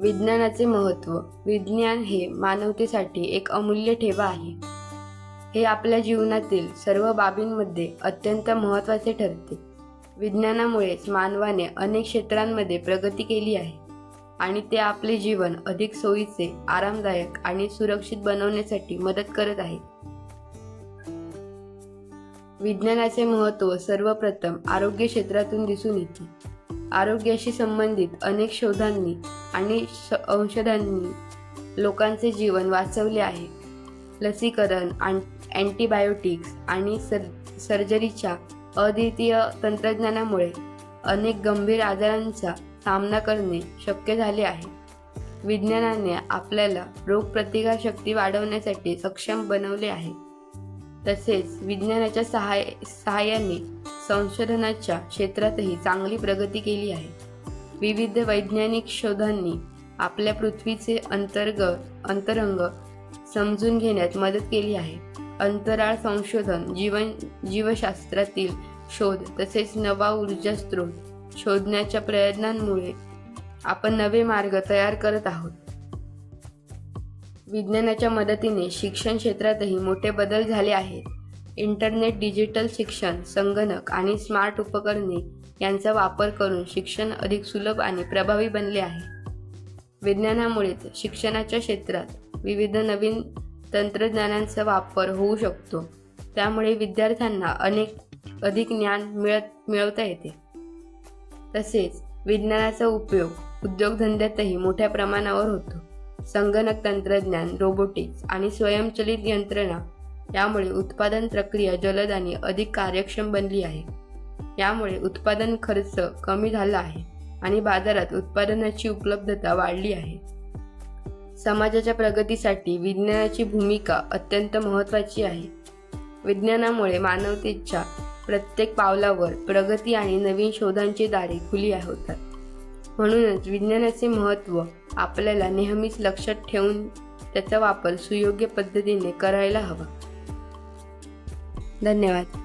विज्ञानाचे महत्त्व विज्ञान हे मानवतेसाठी एक अमूल्य ठेवा आहे. हे आपल्या जीवनातील सर्व बाबींमध्ये अत्यंत महत्त्वाचे ठरते. विज्ञानामुळेच मानवाने अनेक क्षेत्रांमध्ये प्रगती केली आहे आणि ते आपले जीवन अधिक सोयीचे आरामदायक आणि सुरक्षित बनवण्यासाठी मदत करत आहे. विज्ञानाचे महत्त्व सर्वप्रथम आरोग्य क्षेत्रातून दिसून येते. आरोग्याशी संबंधित अनेक शोधांनी आणि श- औषधांनी लोकांचे जीवन वाचवले आहे. लसीकरण आण अँटीबायोटिक्स आणि सर सर्जरीच्या अद्वितीय तंत्रज्ञानामुळे अनेक गंभीर आजारांचा सामना करणे शक्य झाले आहे. विज्ञानाने आपल्याला रोगप्रतिकारशक्ती वाढवण्यासाठी सक्षम बनवले आहे. तसेच विज्ञानाच्या सहाय सहाय्याने संशोधनाच्या क्षेत्रातही चांगली प्रगती केली आहे. विविध वैज्ञानिक शोधांनी आपल्या पृथ्वीचे अंतर्गत अंतरंग समजून घेण्यात मदत केली आहे. अंतराळ संशोधन जीवन जीवशास्त्रातील शोध तसेच नवा ऊर्जा स्रोत शोधण्याच्या प्रयत्नांमुळे आपण नवे मार्ग तयार करत आहोत. विज्ञानाच्या मदतीने शिक्षण क्षेत्रातही मोठे बदल झाले आहेत. इंटरनेट डिजिटल शिक्षण संगणक आणि स्मार्ट उपकरणे यांचा वापर करून शिक्षण अधिक सुलभ आणि प्रभावी बनले आहे. विज्ञानामुळेच शिक्षणाच्या क्षेत्रात विविध नवीन तंत्रज्ञानांचा वापर होऊ शकतो. त्यामुळे विद्यार्थ्यांना अनेक अधिक ज्ञान मिळत मिळवता येते. तसेच विज्ञानाचा उपयोग उद्योगधंद्यातही मोठ्या प्रमाणावर होतो. संगणक तंत्रज्ञान रोबोटिक्स आणि स्वयंचलित यंत्रणा यामुळे उत्पादन प्रक्रिया जलद आणि अधिक कार्यक्षम बनली आहे. यामुळे उत्पादन खर्च कमी झाला आहे आणि बाजारात उत्पादनाची उपलब्धता वाढली आहे. समाजाच्या प्रगतीसाठी विज्ञानाची भूमिका अत्यंत महत्त्वाची आहे. विज्ञानामुळे मानवतेच्या प्रत्येक पावलावर प्रगती आणि नवीन शोधांची दारे खुली होतात. म्हणूनच विज्ञानाचे महत्त्व आपल्याला नेहमीच लक्षात ठेवून त्याचा वापर सुयोग्य पद्धतीने करायला हवा. धन्यवाद.